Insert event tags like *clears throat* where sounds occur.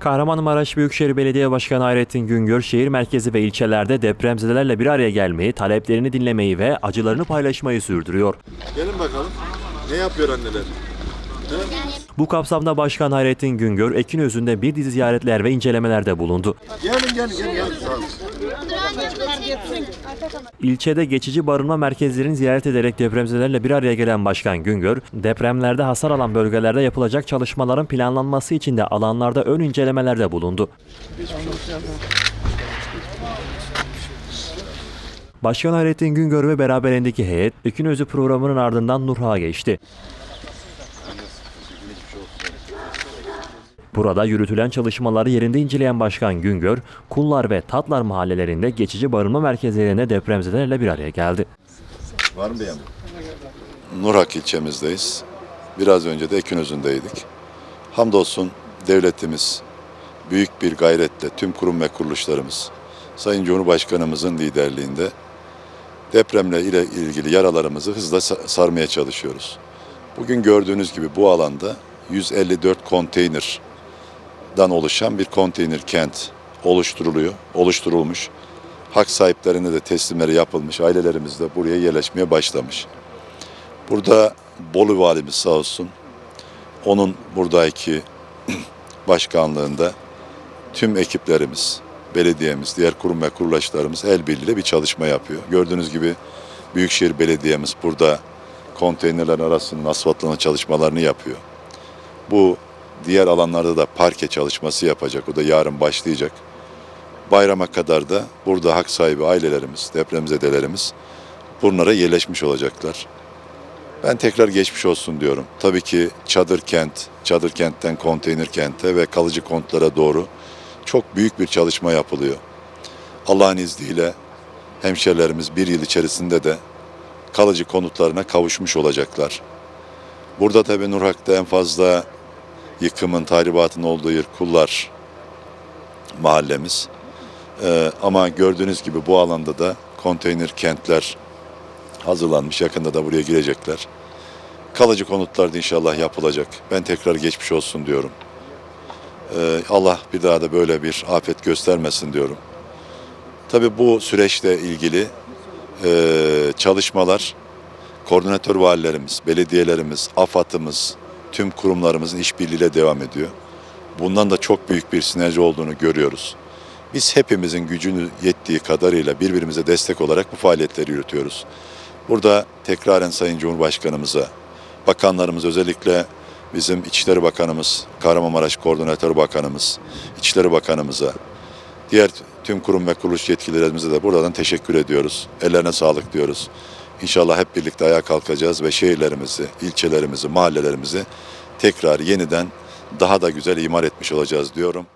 Kahramanmaraş Büyükşehir Belediye Başkanı Hayrettin Güngör, şehir merkezi ve ilçelerde depremzedelerle bir araya gelmeyi, taleplerini dinlemeyi ve acılarını paylaşmayı sürdürüyor. Gelin bakalım. Ne yapıyor anneler? Bu kapsamda Başkan Hayrettin Güngör, Ekinözü'nde bir dizi ziyaretler ve incelemelerde bulundu. Gelin gelin gelin. gelin. İlçede geçici barınma merkezlerini ziyaret ederek depremzedelerle bir araya gelen Başkan Güngör, depremlerde hasar alan bölgelerde yapılacak çalışmaların planlanması için de alanlarda ön incelemelerde bulundu. Başkan Hayrettin Güngör ve beraberindeki heyet, Ekinözü programının ardından Nurha'ya geçti. Burada yürütülen çalışmaları yerinde inceleyen Başkan Güngör, Kullar ve Tatlar mahallelerinde geçici barınma merkezlerine depremzedelerle bir araya geldi. Var mı beğen? Nurhak ilçemizdeyiz. Biraz önce de Ekinözü'ndeydik. Hamdolsun devletimiz büyük bir gayretle tüm kurum ve kuruluşlarımız Sayın Cumhurbaşkanımızın liderliğinde depremle ile ilgili yaralarımızı hızla sa- sarmaya çalışıyoruz. Bugün gördüğünüz gibi bu alanda 154 konteynerdan oluşan bir konteyner kent oluşturuluyor, oluşturulmuş. Hak sahiplerine de teslimleri yapılmış, ailelerimiz de buraya yerleşmeye başlamış. Burada Bolu valimiz sağ olsun, onun buradaki *clears throat* başkanlığında tüm ekiplerimiz, belediyemiz, diğer kurum ve kuruluşlarımız el birliğiyle bir çalışma yapıyor. Gördüğünüz gibi Büyükşehir Belediye'miz burada konteynerlerin arasının asfaltlama çalışmalarını yapıyor. Bu diğer alanlarda da parke çalışması yapacak. O da yarın başlayacak. Bayrama kadar da burada hak sahibi ailelerimiz, depremzedelerimiz bunlara yerleşmiş olacaklar. Ben tekrar geçmiş olsun diyorum. Tabii ki çadır kent, çadır kentten konteyner kente ve kalıcı kontlara doğru çok büyük bir çalışma yapılıyor. Allah'ın izniyle hemşerilerimiz bir yıl içerisinde de kalıcı konutlarına kavuşmuş olacaklar. Burada tabii Nurhak'ta en fazla yıkımın, tahribatın olduğu yer Kullar mahallemiz. Ee, ama gördüğünüz gibi bu alanda da konteyner kentler hazırlanmış. Yakında da buraya girecekler. Kalıcı konutlar da inşallah yapılacak. Ben tekrar geçmiş olsun diyorum. Ee, Allah bir daha da böyle bir afet göstermesin diyorum. Tabii bu süreçle ilgili e, çalışmalar koordinatör valilerimiz, belediyelerimiz, AFAD'ımız, tüm kurumlarımızın işbirliğiyle devam ediyor. Bundan da çok büyük bir sinerji olduğunu görüyoruz. Biz hepimizin gücünü yettiği kadarıyla birbirimize destek olarak bu faaliyetleri yürütüyoruz. Burada tekraren Sayın Cumhurbaşkanımıza, bakanlarımız özellikle bizim İçişleri Bakanımız, Kahramanmaraş Koordinatör Bakanımız, İçişleri Bakanımıza, diğer tüm kurum ve kuruluş yetkililerimize de buradan teşekkür ediyoruz. Ellerine sağlık diyoruz. İnşallah hep birlikte ayağa kalkacağız ve şehirlerimizi, ilçelerimizi, mahallelerimizi tekrar yeniden daha da güzel imar etmiş olacağız diyorum.